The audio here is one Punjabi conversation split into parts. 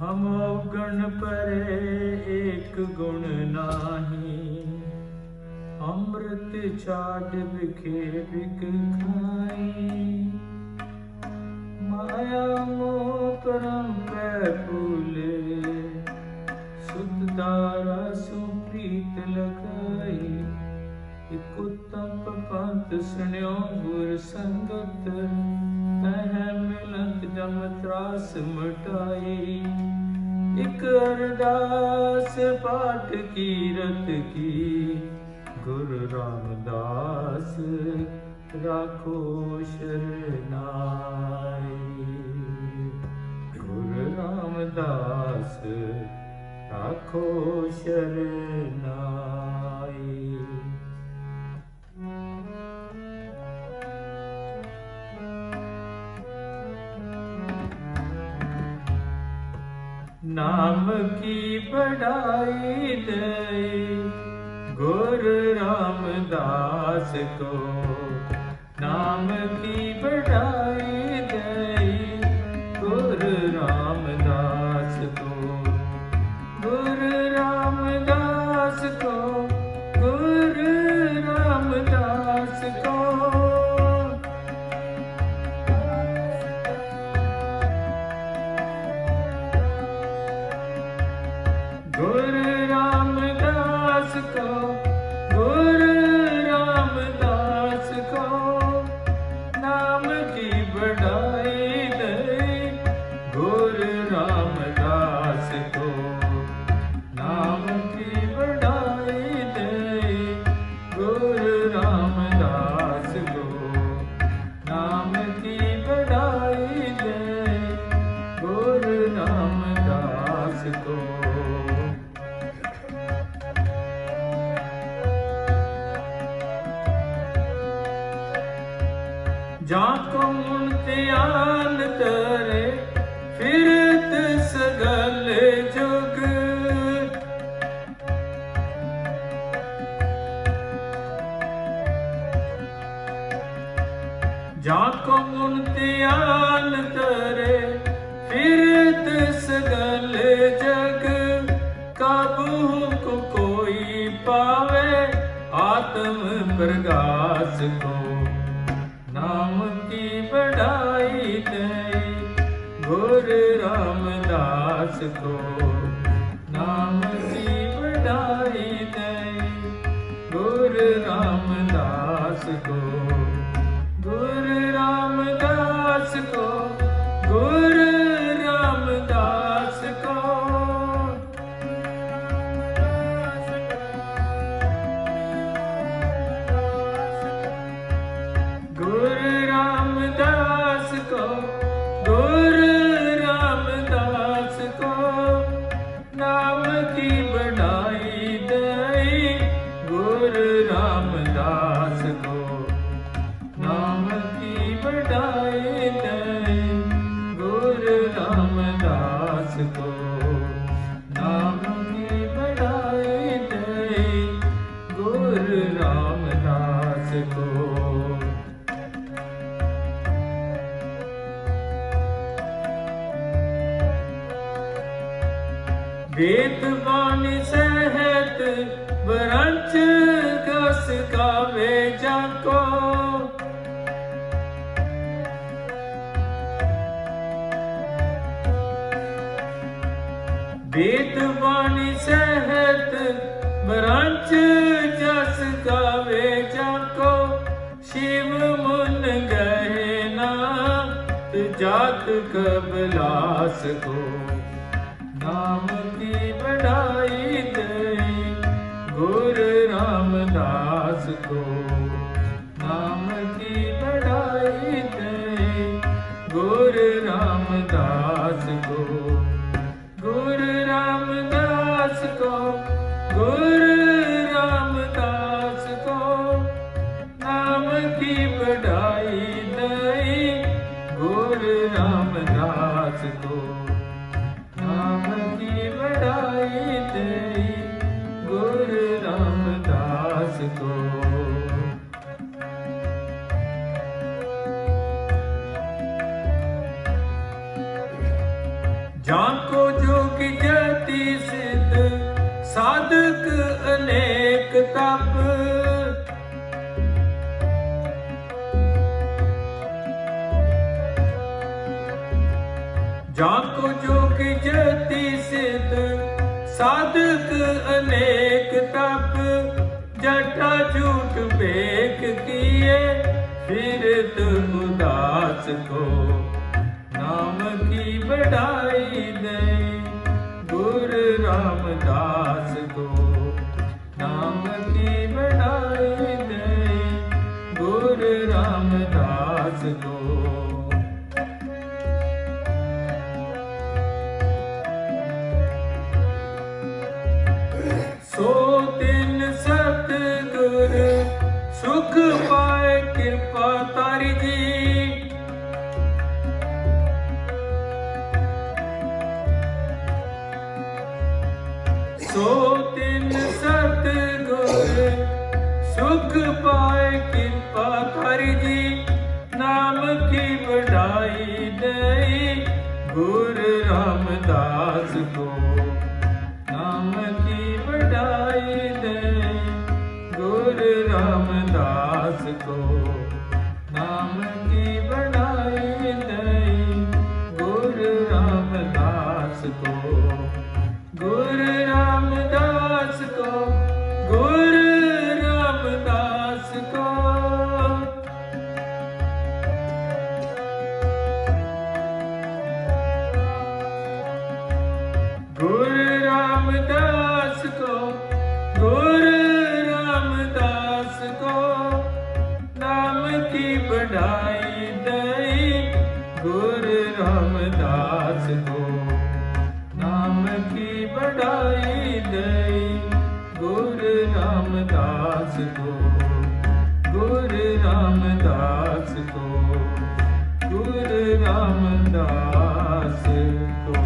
ਹਮ ਔਗਣ ਪਰੇ ਏਕ ਗੁਣ ਨਾਹੀ। ਅੰਮ੍ਰਿਤ ਛਾੜ ਵਿਖੇ ਵਿਕ ਖਾਈ। ਮਾਇਆ ਮੋਹ ਮਿਲੰਤ ਤਰਾਸ ਮਟਾਈ, ਇਕ ਅਰਦਾਸ ਪਾਠ ਕੀਰਤ ਕੀ। ਗੁਰੂ ਰਾਮਦਾਸ ਰਾਖੋ ਸ਼ਰਨਾਈ। ਗੁਰੂ ਰਾਮਦਾਸ ਰਾਖੋ ਸ਼ਰਨਾਈ। ਨਾਮ ਕੀ ਬੜਾਈ ਦੇ ਗੁਰ ਰਾਮਦਾਸ ਕੋ ਜਾਂ ਕੋ ਮੁਨ ਧਿਆਨ ਤਰੇ ਫਿਰਤ ਸਗਲ ਜੁਗ। ਜਾਂ ਕੋ ਮੁਨ ਧਿਆਨ ਤਰੇ ਫਿਰਤ ਸਗਲ ਜਗ। ਕਾਬੂ ਕੋ ਕੋਈ ਪਾਵੇ, ਆਤਮ ਪ੍ਰਗਾਸ ਕੋ ਰਾਮਦਾਸ ਵੇਦ ਬਾਣੀ ਸਹਿਤ ਵਰੰਚ ਕਸ ਕਾਵੇ ਜਾ ਕੋ। ਵੇਦ ਬਾਣੀ ਸਹਿਤ ਬਰੰਚ ਜਸ ਕਾਵੇ ਜਾ ਕੋ। ਸ਼ਿਵ ਮੁਨ ਗਏ ਨਾ ਜਾਤ ਕਬਲਾਸ ਕੋ। ਦਾਸ ਕੋ ਨਾਮ ਕੀ ਬੜਾਈ ਦੇ ਗੁਰ ਰਾਮਦਾਸ ਕੋ ਗੁਰ ਰਾਮਦਾਸ ਕੋ ਗੁਰ ਰਾਮਦਾਸ ਕੋ ਨਾਮ ਕੀ ਬੜਾਈ ਦੇ ਗੁਰ ਰਾਮਦਾਸ ਕੋ ਨਾਮ ਕੀ ਬੜਾਈ ਤੇਰੀ ਗੁਰ ਰਾਮ पास को जाको जोग जति सिद्ध साधक अनेक तप जाको जोग जति सिद्ध साधक अनेक तप ਜਟਾ ਝੂਠ ਵੇਖ ਕੀਏ ਫਿਰਤ ਉਦਾਸ ਕੋ। ਨਾਮ ਕੀ ਬੜਾਈ ਦੇ, ਗੁਰ ਰਾਮਦਾਸ ਕੋ। ਨਾਮ ਕੀ ਬੜਾਈ ਦੇ, ਗੁਰ ਰਾਮਦਾਸ ਕੋ। ਸੋ ਸੋ ਤਿਨ ਸਤ ਗੁਰ ਸੁਖ ਪਾਏ ਕਿਰਪਾ ਤਾਰੀ ਜੀ। ਨਾਮ ਕੀ ਵਡਾਈ ਦੇਈ, ਗੁਰ ਰਾਮਦਾਸ ਕੋ। ਨਾਮ ਕੀ ਵਡਾਈ ਦੇ ਗੁਰ ਰਾਮਦਾਸ ਕੋ। ਨਾਮ ਨਾਮ ਕੀ ਬੜਾਈ ਦਈ, ਗੁਰ ਰਾਮਦਾਸ ਕੋ। ਨਾਮ ਕੀ ਬੜਾਈ ਦਈ, ਗੁਰ ਰਾਮਦਾਸ ਕੋ। ਗੁਰ ਰਾਮਦਾਸ ਕੋ, ਗੁਰ ਰਾਮਦਾਸ ਕੋ।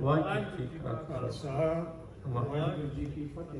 ਵਾਹਿਗੁਰੂ ਜੀ ਕਾ ਖਾਲਸਾ। ਵਾਹਿਗੁਰੂ ਜੀ ਕੀ ਫਤਿਹ।